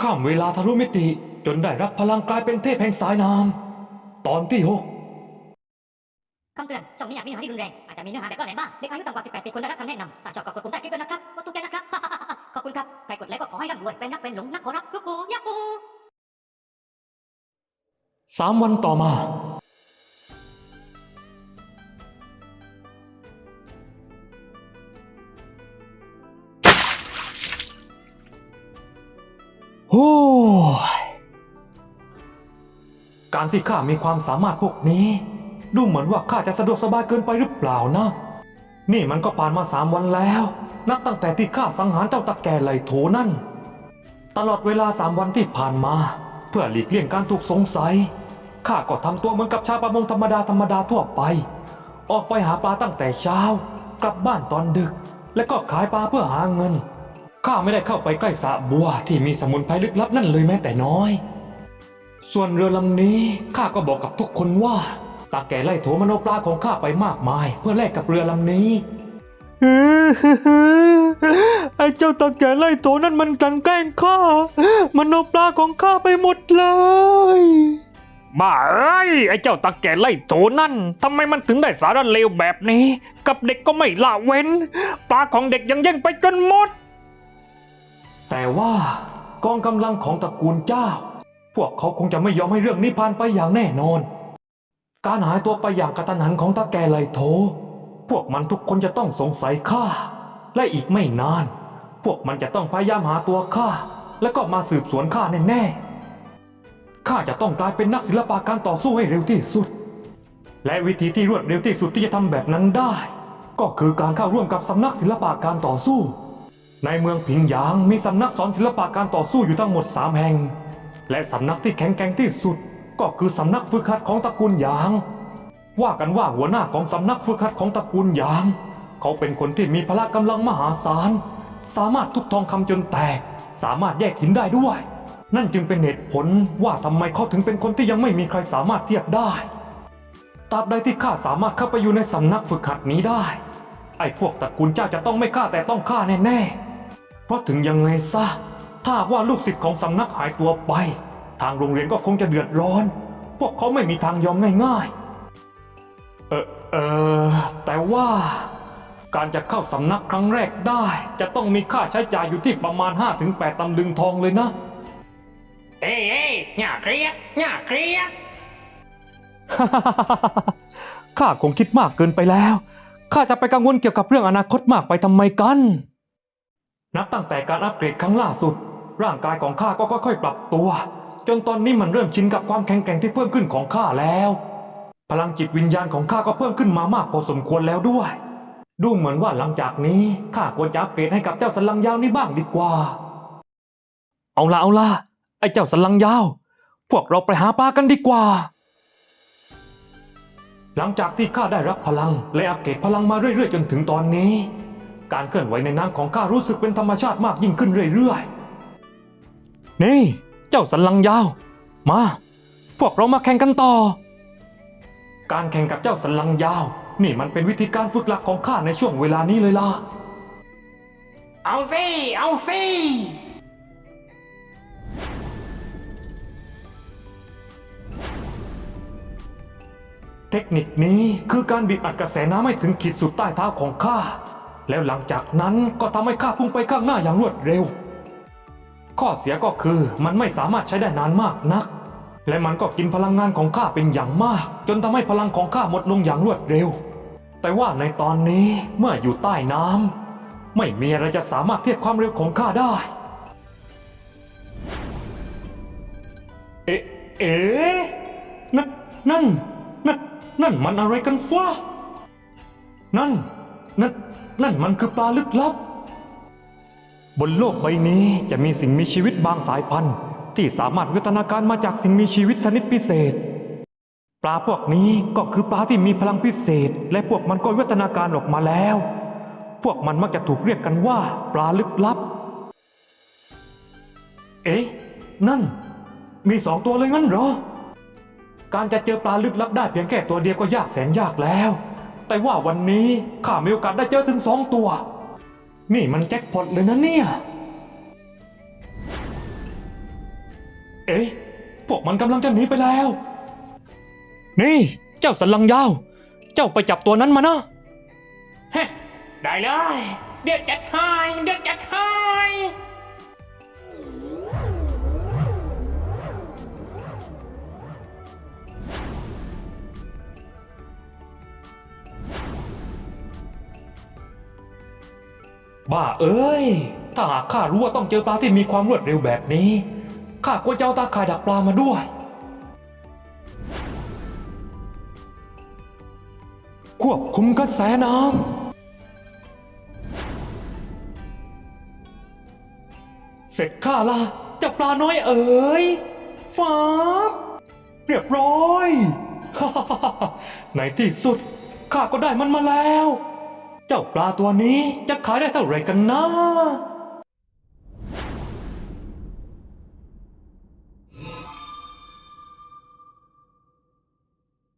ข้ามเวลาทะลุมิติ จนได้รับพลังกลายเป็นเทพแห่งสายน้ำตอนที่หกคำเตือนช่องนี้อาจมีเนื้อหาที่รุนแรง อาจจะมีเนื้อหาแบบล่อแหลมบ้างเด็กอายุต่ำกว่า 18 ปีควรได้รับคำแนะนำถ้าชอบก็กดปุ่มใต้คลิปด้วยนะครับกดถูกใจนะครับ ขอบคุณครับ ใครกดแล้วก็ขอให้ร่ำรวยแฟนนักแฟนหลงนักขอรับทุกปูยักปูสามวันต่อมา การที่ข้ามีความสามารถพวกนี้ ดูเหมือนว่าข้าจะสะดวกสบายเกินไปหรือเปล่านะ นี่มันก็ผ่านมาสามวันแล้ว นับตั้งแต่ที่ข้าสังหารเจ้าตะแก่ไหลโถนั่น ตลอดเวลาสามวันที่ผ่านมา เพื่อหลีกเลี่ยงการถูกสงสัยข้าก็ทำตัวเหมือนกับชาวประมงธรรมดาธรรมดาทั่วไป ออกไปหาปลาตั้งแต่เช้า กลับบ้านตอนดึก และก็ขายปลาเพื่อหาเงินข้าไม่ได้เข้าไปใกล้สระบัวที่มีสมุนไพรลึกลับนั่นเลยแม้แต่น้อย ส่วนเรือลำนี้ข้าก็บอกกับทุกคนว่าตาแก่ไล่โถมโนปลาของข้าไปมากมาย เพื่อแลกกับเรือลำนี้ ไอ้เจ้าตาแก่ไล่โถนั่นมันกลันแกล้งข้ามันเอาปลาของข้าไปหมดเลยบ้าเอ้ยไอ้เจ้าตาแก่ไล่โถนั่นทำไมมันถึงได้สารเลวแบบนี้ กับเด็กก็ไม่ละเว้น ปลาของเด็กยังแย่งไปจนหมด แต่ว่ากองกำลังของตระกูลเจ้า พวกเขาคงจะไม่ยอมให้เรื่องนี้ผ่านไปอย่างแน่นอน การหายตัวไปอย่างกระตันหันของตาแกไลโถ พวกมันทุกคนจะต้องสงสัยข้า และอีกไม่นาน พวกมันจะต้องพยายามหาตัวข้า แล้วก็มาสืบสวนข้าแน่ๆ ข้าจะต้องกลายเป็นนักศิลปะการต่อสู้ให้เร็วที่สุด และวิธีที่รวดเร็วที่สุดที่จะทำแบบนั้นได้ ก็คือการเข้าร่วมกับสำนักศิลปะการต่อสู้ ในเมืองผิงหยางมีสำนักสอนศิลปะการต่อสู้อยู่ทั้งหมดสามแห่ง และสำนักที่แข็งแกร่งที่สุด ก็คือสำนักฝึกหัดของตระกูลหยาง ว่ากันว่าหัวหน้าของสำนักฝึกหัดของตระกูลหยาง เขาเป็นคนที่มีพละกำลังมหาศาล สามารถทุบทองคำจนแตก สามารถแยกหินได้ด้วย นั่นจึงเป็นเหตุผลว่าทำไมเขาถึงเป็นคนที่ยังไม่มีใครสามารถเทียบได้ตราบใดที่ข้าสามารถเข้าไปอยู่ในสำนักฝึกหัดนี้ได้ ไอ้พวกตระกูลเจ้าจะต้องไม่ฆ่าแต่ต้องฆ่าแน่ๆ เพราะถึงยังไงซะ ถ้าหากว่าลูกศิษย์ของสำนักหายตัวไป ทางโรงเรียนก็คงจะเดือดร้อน พวกเขาไม่มีทางยอมง่ายๆ เออเออแต่ว่าการจะเข้าสำนักครั้งแรกได้ จะต้องมีค่าใช้จ่ายอยู่ที่ประมาณ 5-8ตำลึงทองเลยนะ เอ้ยเอ้ยอย่าเครียดอย่าเครียดข้าคงคิดมากเกินไปแล้ว ข้าจะไปกังวลเกี่ยวกับเรื่องอนาคตมากไปทำไมกัน นับตั้งแต่การอัปเกรดครั้งล่าสุด ร่างกายของข้าก็ค่อยๆ ปรับตัว จนตอนนี้มันเริ่มชินกับความแข็งแกร่งที่เพิ่มขึ้นของข้าแล้ว พลังจิตวิญญาณของข้าก็เพิ่มขึ้นมามากพอสมควรแล้วด้วย ดูเหมือนว่าหลังจากนี้ข้าควรจะอัปเกรดให้กับเจ้าสันลังยาวนี้บ้างดีกว่า เอาละเอาละไอ้เจ้าสันลังยาว พวกเราไปหาปลากันดีกว่า หลังจากที่ข้าได้รับพลัง และอัปเกรดพลังมาเรื่อยๆ จนถึงตอนนี้ การเคลื่อนไหวในน้ำของข้ารู้สึกเป็นธรรมชาติมากยิ่งขึ้นเรื่อยๆ นี่ เจ้าสันลังยาว มา พวกเรามาแข่งกันต่อ การแข่งกับเจ้าสันลังยาว นี่มันเป็นวิธีการฝึกหลักของข้าในช่วงเวลานี้เลยล่ะ เอาสิ เอาสิ เทคนิคนี้คือการบีบอัดกระแสน้ำให้ถึงขีดสุดใต้เท้าของข้า แล้วหลังจากนั้นก็ทำให้ข้าพุ่งไปข้างหน้าอย่างรวดเร็ว ข้อเสียก็คือมันไม่สามารถใช้ได้นานมากนัก และมันก็กินพลังงานของข้าเป็นอย่างมาก จนทำให้พลังของข้าหมดลงอย่างรวดเร็ว แต่ว่าในตอนนี้เมื่ออยู่ใต้น้ำไม่มีอะไรจะสามารถเทียบความเร็วของข้าได้ เอ๊ะเอ๊ะนั่นนั่นนั่นนั่นมันอะไรกันฟ้านั่นนั่นนั่นมันคือปลาลึกลับ บนโลกใบนี้จะมีสิ่งมีชีวิตบางสายพันธุ์ ที่สามารถวิวัฒนาการมาจากสิ่งมีชีวิตชนิดพิเศษ ปลาพวกนี้ก็คือปลาที่มีพลังพิเศษ และพวกมันก็วิวัฒนาการออกมาแล้ว พวกมันมักจะถูกเรียกกันว่า ปลาลึกลับ เอ๊ะ นั่น มีสองตัวเลยงั้นเหรอ การจะเจอปลาลึกลับได้เพียงแค่ตัวเดียวก็ยากแสนยากแล้ว แต่ว่าวันนี้ข้ามีโอกาสได้เจอถึงสองตัว นี่มันแจ็คพอตเลยนะเนี่ย เอ๊ะ พวกมันกำลังจะหนีไปแล้ว นี่ เจ้าสันลังยาว เจ้าไปจับตัวนั้นมานะฮะได้เลย เดี๋ยวจัดให้ เดี๋ยวจัดให้ บ้าเอ้ย ถ้าหากข้ารู้ว่าต้องเจอปลาที่มีความรวดเร็วแบบนี้ ข้าควรจะเอาตาข่ายดักปลามาด้วย ควบคุมกระแสน้ำ เสร็จข้าละจับปลาน้อยเอ๋ยฟ้าเรียบร้อย ในที่สุดข้าก็ได้มันมาแล้ว เจ้าปลาตัวนี้จะขายได้เท่าไหร่กันนะ